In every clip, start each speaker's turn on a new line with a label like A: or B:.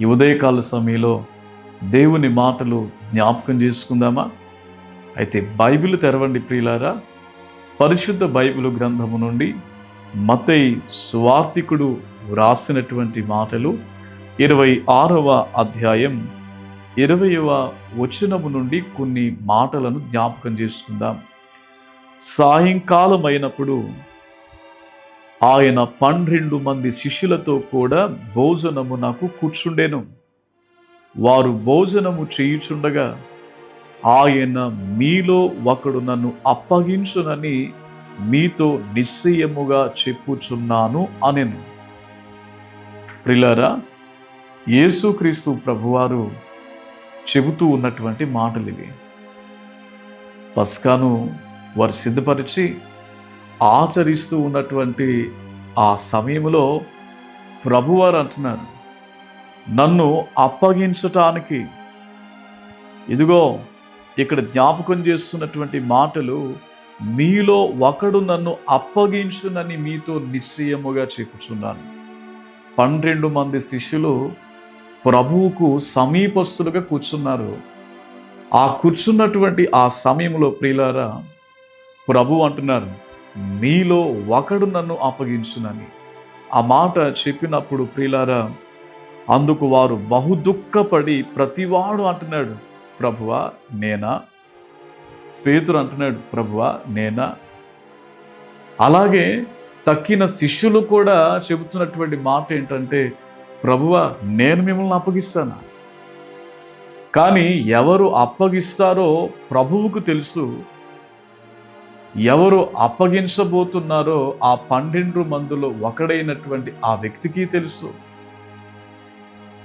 A: ఈ ఉదయకాల సమయంలో దేవుని మాటలు జ్ఞాపకం చేసుకుందామా? అయితే బైబిల్ తెరవండి ప్రియులారా. పరిశుద్ధ బైబిల్ గ్రంథము నుండి మతై స్వార్థికుడు వ్రాసినటువంటి మాటలు ఇరవై ఆరవ అధ్యాయం ఇరవయవ వచనము నుండి కొన్ని మాటలను జ్ఞాపకం చేసుకుందాం. సాయంకాలం అయినప్పుడు ఆయన పన్నెండు మంది శిష్యులతో కూడా భోజనము నాకు కూర్చుండెను. వారు భోజనము చేయుచుండగా ఆయన మీలో ఒకడు నన్ను అప్పగించునని మీతో నిశ్చయముగా చెప్పుచున్నాను అనెను. ప్రిలారా యేసుక్రీస్తు ప్రభువారు చెబుతూ ఉన్నటువంటి మాటలు ఇవి పస్కాను వారు సిద్ధపరిచి ఆచరిస్తూ ఉన్నటువంటి ఆ సమయంలో ప్రభువారు అంటున్నారు నన్ను అప్పగించటానికి ఇదిగో ఇక్కడ జ్ఞాపకం చేస్తున్నటువంటి మాటలు మీలో ఒకడు నన్ను అప్పగించునని మీతో నిశ్చయముగా చెప్పుచున్నాను. పన్నెండు మంది శిష్యులు ప్రభువుకు సమీపస్తులుగా కూర్చున్నారు. ఆ కూర్చున్నటువంటి ఆ సమయంలో ప్రియులారా ప్రభు అంటున్నారు మీలో ఒకడు నన్ను అప్పగించునని. ఆ మాట చెప్పినప్పుడు ప్రియులారా అందుకు వారు బహు దుఃఖపడి ప్రతివాడు అంటున్నాడు ప్రభువా నేనా? పేతురు అంటున్నాడు ప్రభువా నేనా? అలాగే తక్కిన శిష్యులు కూడా చెబుతున్నటువంటి మాట ఏంటంటే ప్రభువా నేను మిమ్మల్ని అప్పగిస్తానా? కానీ ఎవరు అప్పగిస్తారో ప్రభువుకు తెలుసు ఎవరు అప్పగించబోతున్నారో ఆ పన్నెండు మందులో ఒకడైనటువంటి ఆ వ్యక్తికి తెలుసు.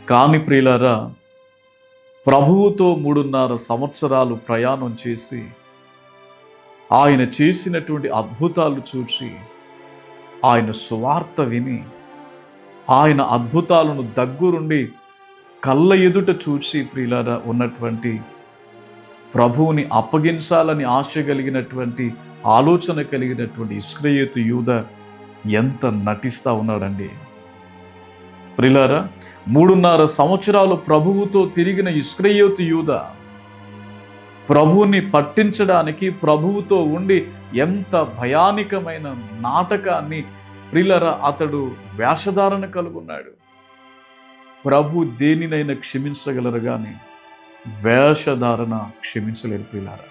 A: కాని ప్రియులారా ప్రభువుతో మూడున్నర సంవత్సరాలు ప్రయాణం చేసి ఆయన చేసినటువంటి అద్భుతాలు చూసి ఆయన సువార్త విని ఆయన అద్భుతాలను దగ్గరుండి కళ్ళ ఎదుట చూసి ప్రియులారా ఉన్నటువంటి ప్రభువుని అప్పగించాలని ఆశ కలిగినటువంటి ఆలోచన కలిగినటువంటి ఇస్క్రయేతు యూద ఎంత నటిస్తా ఉన్నాడండి. ప్రిలారా మూడున్నర సంవత్సరాలు ప్రభువుతో తిరిగిన ఇస్క్రయోతు యూద ప్రభువుని పట్టించడానికి ప్రభువుతో ఉండి ఎంత భయానికమైన నాటకాన్ని ప్రిలర అతడు వేషధారణ కలుగున్నాడు. ప్రభు దేనినైనా క్షమించగలరు కానీ వేషధారణ క్షమించలేరు ప్రిలారా.